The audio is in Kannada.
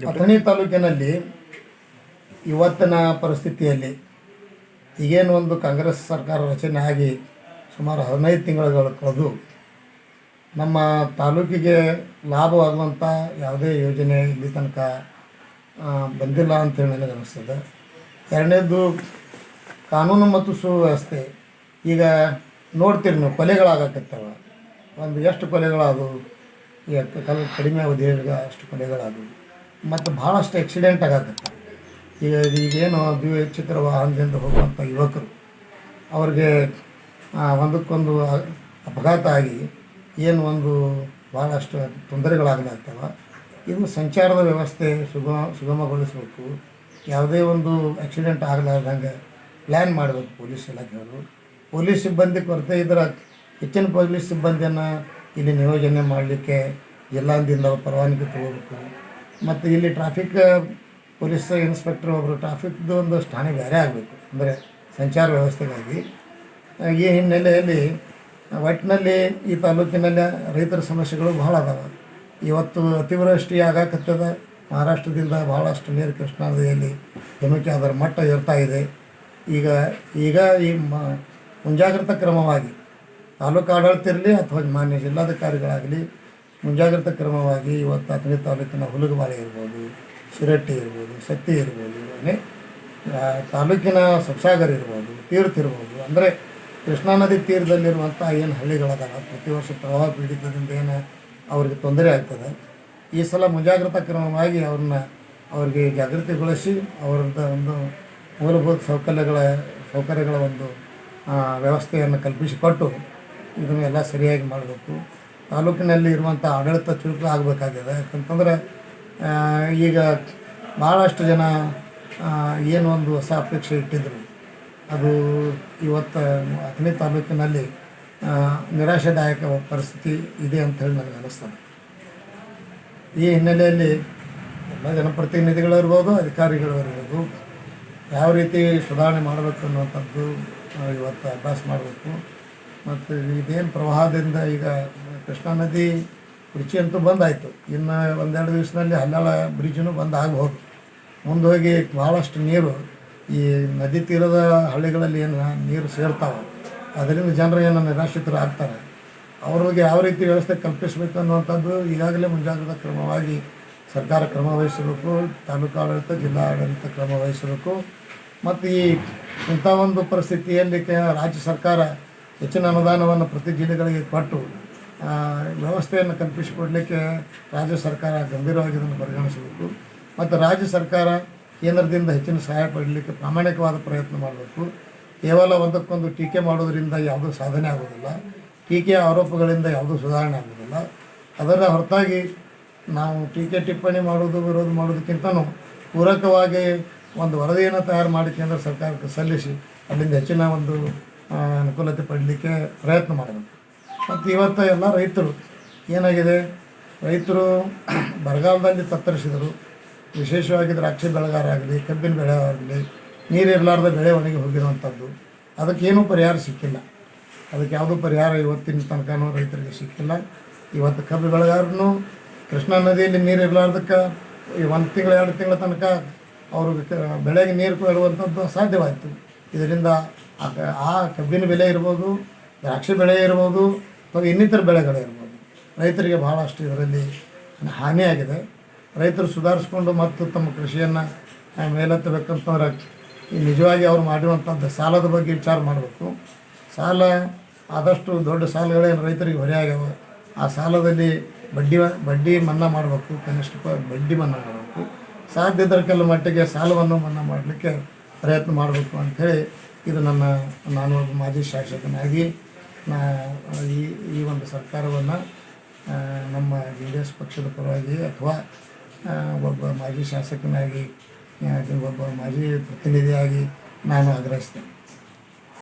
ಅಥಣಿ ತಾಲೂಕಿನಲ್ಲಿ ಇವತ್ತಿನ ಪರಿಸ್ಥಿತಿಯಲ್ಲಿ ಈಗೇನು ಒಂದು ಕಾಂಗ್ರೆಸ್ ಸರ್ಕಾರ ರಚನೆ ಆಗಿ ಸುಮಾರು ಹದಿನೈದು ತಿಂಗಳುಗಳು ಕಳೆದು ನಮ್ಮ ತಾಲೂಕಿಗೆ ಲಾಭವಾಗುವಂಥ ಯಾವುದೇ ಯೋಜನೆ ಇಲ್ಲಿ ತನಕ ಬಂದಿಲ್ಲ ಅಂತೇಳಿ ನನಗೆ ಅನಿಸ್ತದೆ. ಎರಡನೇದು ಕಾನೂನು ಮತ್ತು ಸುವ್ಯವಸ್ಥೆ. ಈಗ ನೋಡ್ತೀರಿ ನೀವು, ಕೊಲೆಗಳಾಗಕತ್ತವ. ಒಂದು ಎಷ್ಟು ಕೊಲೆಗಳಾದವು? ಈಗ ಕಲ್, ಕಡಿಮೆ ಅವಧಿಯಲ್ಲಿ ಅಷ್ಟು ಕೊಲೆಗಳಾದವು. ಮತ್ತು ಭಾಳಷ್ಟು ಆಕ್ಸಿಡೆಂಟ್ ಆಗತ್ತೆ. ಈಗ ಈಗೇನು ದ್ವಿಚಕ್ರ ವಾಹನದಿಂದ ಹೋಗುವಂಥ ಯುವಕರು, ಅವ್ರಿಗೆ ಒಂದಕ್ಕೊಂದು ಅಪಘಾತ ಆಗಿ ಏನು ಒಂದು ಭಾಳಷ್ಟು ತೊಂದರೆಗಳಾಗಲಾಗ್ತವ ಇದು ಸಂಚಾರದ ವ್ಯವಸ್ಥೆ ಸುಗಮ ಸುಗಮಗೊಳಿಸಬೇಕು, ಯಾವುದೇ ಒಂದು ಆಕ್ಸಿಡೆಂಟ್ ಆಗಲಾರ್ದಂಗೆ ಪ್ಲ್ಯಾನ್ ಮಾಡಬೇಕು ಪೊಲೀಸ್ ಇಲಾಖೆಯವರು. ಪೊಲೀಸ್ ಸಿಬ್ಬಂದಿ ಕೊರತೆ ಇದ್ರೆ ಹೆಚ್ಚಿನ ಪೊಲೀಸ್ ಸಿಬ್ಬಂದಿಯನ್ನು ಇಲ್ಲಿ ನಿಯೋಜನೆ ಮಾಡಲಿಕ್ಕೆ ಜಿಲ್ಲಾದಿಂದ ಪರವಾನಗಿ ತಗೋಬೇಕು. ಮತ್ತು ಇಲ್ಲಿ ಟ್ರಾಫಿಕ್ ಪೊಲೀಸ್ ಇನ್ಸ್ಪೆಕ್ಟರ್ ಒಬ್ಬರು ಟ್ರಾಫಿಕ್ದು ಒಂದು ಠಾಣೆ ಬೇರೆ ಆಗಬೇಕು. ಅಂದರೆ ಸಂಚಾರ ವ್ಯವಸ್ಥೆಗಾಗಿ. ಈ ಹಿನ್ನೆಲೆಯಲ್ಲಿ ಒಟ್ಟಿನಲ್ಲಿ ಈ ತಾಲೂಕಿನಲ್ಲಿ ರೈತರ ಸಮಸ್ಯೆಗಳು ಭಾಳ ಅದಾವೆ. ಇವತ್ತು ಅತಿವೃಷ್ಟಿ ಆಗಾಕತ್ತದ. ಮಹಾರಾಷ್ಟ್ರದಿಂದ ಭಾಳಷ್ಟು ನೀರು ಕೃಷ್ಣಾ ನದಿಯಲ್ಲಿ ಧುಮುಕಿ ಅದರ ಮಟ್ಟ ಏರ್ತಾ ಇದೆ. ಈಗ ಈಗ ಈ ಮ, ಮುಂಜಾಗ್ರತಾ ಕ್ರಮವಾಗಿ ತಾಲೂಕು ಆಡಳಿತ ಇರಲಿ ಅಥವಾ ಮಾನ್ಯ ಜಿಲ್ಲಾಧಿಕಾರಿಗಳಾಗಲಿ ಮುಂಜಾಗ್ರತಾ ಕ್ರಮವಾಗಿ ಇವತ್ತು ಅಥಣಿ ತಾಲೂಕಿನ ಹುಲಗಬಾಳೆ ಇರ್ಬೋದು, ಶಿರಟ್ಟಿ ಇರ್ಬೋದು, ಶಕ್ತಿ ಇರ್ಬೋದು ಅನೇ ತಾಲೂಕಿನ ಸಬ್ಸಾಗರ್ ಇರ್ಬೋದು, ತೀರ್ಥ ಇರ್ಬೋದು, ಅಂದರೆ ಕೃಷ್ಣಾ ನದಿ ತೀರದಲ್ಲಿರುವಂಥ ಏನು ಹಳ್ಳಿಗಳದಾವ, ಪ್ರತಿ ವರ್ಷ ಪ್ರವಾಹ ಪೀಡಿತದಿಂದ ಏನು ಅವ್ರಿಗೆ ತೊಂದರೆ ಆಗ್ತದೆ. ಈ ಸಲ ಮುಂಜಾಗ್ರತಾ ಕ್ರಮವಾಗಿ ಅವ್ರನ್ನ ಅವ್ರಿಗೆ ಜಾಗೃತಿಗೊಳಿಸಿ ಅವರಂಥ ಒಂದು ಮೂಲಭೂತ ಸೌಕರ್ಯಗಳ ಸೌಕರ್ಯಗಳ ಒಂದು ವ್ಯವಸ್ಥೆಯನ್ನು ಕಲ್ಪಿಸಿಕೊಟ್ಟು ಇದನ್ನೆಲ್ಲ ಸರಿಯಾಗಿ ಮಾಡಬೇಕು. ತಾಲೂಕಿನಲ್ಲಿ ಇರುವಂಥ ಆಡಳಿತ ಚುರುಕು ಆಗಬೇಕಾಗಿದೆ. ಯಾಕಂತಂದರೆ ಈಗ ಭಾಳಷ್ಟು ಜನ ಏನು ಒಂದು ಹೊಸ ಅಪೇಕ್ಷೆ ಇಟ್ಟಿದ್ರು. ಅದು ಇವತ್ತು ಅಥಣಿ ತಾಲೂಕಿನಲ್ಲಿ ನಿರಾಶಾದಾಯಕ ಪರಿಸ್ಥಿತಿ ಇದೆ ಅಂತ ಹೇಳಿ ನನಗೆ ಅನ್ನಿಸ್ತದೆ ಈ ಹಿನ್ನೆಲೆಯಲ್ಲಿ ಎಲ್ಲ ಜನಪ್ರತಿನಿಧಿಗಳು ಇರ್ಬೋದು, ಅಧಿಕಾರಿಗಳು ಇರ್ಬೋದು, ಯಾವ ರೀತಿ ಸುಧಾರಣೆ ಮಾಡಬೇಕು ಅನ್ನುವಂಥದ್ದು ಇವತ್ತು ಅಭ್ಯಾಸ ಮಾಡಬೇಕು. ಮತ್ತು ಇದೇನು ಪ್ರವಾಹದಿಂದ ಈಗ ಕೃಷ್ಣಾ ನದಿ ರುಚಿ ಅಂತೂ ಬಂದಾಯಿತು. ಇನ್ನು ಒಂದೆರಡು ದಿವಸದಲ್ಲಿ ಹಲ್ಲಾಳ ಬ್ರಿಡ್ಜನ್ನು ಬಂದ್ ಆಗಬಹುದು ಮುಂದೆ ಹೋಗಿ ಭಾಳಷ್ಟು ನೀರು ಈ ನದಿ ತೀರದ ಹಳ್ಳಿಗಳಲ್ಲಿ ಏನು ನೀರು ಸೇರ್ತಾವೆ, ಅದರಿಂದ ಜನರು ಏನು ನಿರಾಶ್ರಿತರು ಆಗ್ತಾರೆ. ಅವ್ರಿಗೆ ಯಾವ ರೀತಿ ವ್ಯವಸ್ಥೆ ಕಲ್ಪಿಸಬೇಕು ಅನ್ನುವಂಥದ್ದು ಈಗಾಗಲೇ ಮುಂಜಾಗ್ರತಾ ಕ್ರಮವಾಗಿ ಸರ್ಕಾರ ಕ್ರಮ ವಹಿಸಬೇಕು ತಾಲೂಕು ಆಡಳಿತ ಜಿಲ್ಲಾ ಆಡಳಿತ ಕ್ರಮ ವಹಿಸಬೇಕು. ಮತ್ತು ಈ ಇಂಥ ಒಂದು ಪರಿಸ್ಥಿತಿಯಲ್ಲಿ ರಾಜ್ಯ ಸರ್ಕಾರ ಹೆಚ್ಚಿನ ಅನುದಾನವನ್ನು ಪ್ರತಿ ಜಿಲ್ಲೆಗಳಿಗೆ ಕೊಟ್ಟು ವ್ಯವಸ್ಥೆಯನ್ನು ಕಲ್ಪಿಸಿಕೊಡಲಿಕ್ಕೆ ರಾಜ್ಯ ಸರ್ಕಾರ ಗಂಭೀರವಾಗಿ ಇದನ್ನು ಪರಿಗಣಿಸಬೇಕು. ಮತ್ತು ರಾಜ್ಯ ಸರ್ಕಾರ ಕೇಂದ್ರದಿಂದ ಹೆಚ್ಚಿನ ಸಹಾಯ ಪಡಲಿಕ್ಕೆ ಪ್ರಾಮಾಣಿಕವಾದ ಪ್ರಯತ್ನ ಮಾಡಬೇಕು. ಕೇವಲ ಒಂದಕ್ಕೊಂದು ಟೀಕೆ ಮಾಡೋದರಿಂದ ಯಾವುದೂ ಸಾಧನೆ ಆಗೋದಿಲ್ಲ. ಟೀಕೆಯ ಆರೋಪಗಳಿಂದ ಯಾವುದೂ ಸುಧಾರಣೆ ಆಗೋದಿಲ್ಲ. ಅದರ ಹೊರತಾಗಿ ನಾವು ಟೀಕೆ ಟಿಪ್ಪಣಿ ಮಾಡೋದು, ವಿರೋಧ ಮಾಡೋದಕ್ಕಿಂತನೂ ಪೂರಕವಾಗಿ ಒಂದು ವರದಿಯನ್ನು ತಯಾರು ಮಾಡಿ ಕೇಂದ್ರ ಸರ್ಕಾರಕ್ಕೆ ಸಲ್ಲಿಸಿ, ಅಲ್ಲಿಂದ ಹೆಚ್ಚಿನ ಒಂದು ಅನುಕೂಲತೆ ಪಡಲಿಕ್ಕೆ ಪ್ರಯತ್ನ ಮಾಡಬೇಕು ಮತ್ತು ಇವತ್ತು ಎಲ್ಲ ರೈತರು ಏನಾಗಿದೆ? ರೈತರು ಬರಗಾಲದಲ್ಲಿ ತತ್ತರಿಸಿದರು. ವಿಶೇಷವಾಗಿ ದ್ರಾಕ್ಷಿ ಬೆಳೆಗಾರ ಆಗಲಿ, ಕಬ್ಬಿನ ಬೆಳೆ ಆಗಲಿ ನೀರಿರಲಾರ್ದ ಬೆಳೆ ಒಣಗಿ ಹೋಗಿರುವಂಥದ್ದು. ಅದಕ್ಕೇನೂ ಪರಿಹಾರ ಸಿಕ್ಕಿಲ್ಲ. ಅದಕ್ಕೆ ಯಾವುದೂ ಪರಿಹಾರ ಇವತ್ತಿನ ತನಕನೂ ರೈತರಿಗೆ ಸಿಕ್ಕಿಲ್ಲ. ಇವತ್ತು ಕಬ್ಬು ಬೆಳೆಗಾರನು ಕೃಷ್ಣಾ ನದಿಯಲ್ಲಿ ನೀರು ಇರಲಾರ್ದಕ್ಕೆ ಈ ಒಂದು ತಿಂಗಳು, ಎರಡು ತಿಂಗಳ ತನಕ ಅವ್ರಿಗೆ ಬೆಳೆಗೆ ನೀರು ಕೊಡುವಂಥದ್ದು ಸಾಧ್ಯವಾಯಿತು. ಇದರಿಂದ ಆ ಕಬ್ಬಿನ ಬೆಲೆ ಇರ್ಬೋದು, ದ್ರಾಕ್ಷಿ ಬೆಳೆ ಇರ್ಬೋದು, ಅಥವಾ ಇನ್ನಿತರ ಬೆಳೆಗಳಿರ್ಬೋದು ರೈತರಿಗೆ ಭಾಳಷ್ಟು ಇದರಲ್ಲಿ ಹಾನಿಯಾಗಿದೆ. ರೈತರು ಸುಧಾರಿಸ್ಕೊಂಡು ಮತ್ತು ತಮ್ಮ ಕೃಷಿಯನ್ನು ಮೇಲೆತ್ತಬೇಕಂತಂದ್ರೆ ನಿಜವಾಗಿ ಅವ್ರು ಮಾಡಿರುವಂಥದ್ದು ಸಾಲದ ಬಗ್ಗೆ ವಿಚಾರ ಮಾಡಬೇಕು. ಸಾಲ ಆದಷ್ಟು ದೊಡ್ಡ ಸಾಲಗಳೇನು ರೈತರಿಗೆ ಹೊರೆಯಾಗ್ಯಾವ. ಆ ಸಾಲದಲ್ಲಿ ಬಡ್ಡಿ ಬಡ್ಡಿ ಮನ್ನಾ ಮಾಡಬೇಕು, ಕನಿಷ್ಠ ಬಡ್ಡಿ ಮನ್ನಾ ಮಾಡಬೇಕು. ಸಾಧ್ಯ ಕೆಲವು ಮಟ್ಟಿಗೆ ಸಾಲವನ್ನು ಮನ್ನಾ ಮಾಡಲಿಕ್ಕೆ ಪ್ರಯತ್ನ ಮಾಡಬೇಕು ಅಂಥೇಳಿ ಇದು ನನ್ನ ನಾನು ಒಬ್ಬ ಮಾಜಿ ಶಾಸಕನಾಗಿ ನಾ, ಈ ಈ ಒಂದು ಸರ್ಕಾರವನ್ನು ನಮ್ಮ ಜೆ ಡಿ ಎಸ್ ಪಕ್ಷದ ಪರವಾಗಿ ಅಥವಾ ಒಬ್ಬ ಮಾಜಿ ಶಾಸಕನಾಗಿ ಒಬ್ಬ ಮಾಜಿ ಪ್ರತಿನಿಧಿಯಾಗಿ ನಾನು ಆಗ್ರಹಿಸ್ತೇನೆ.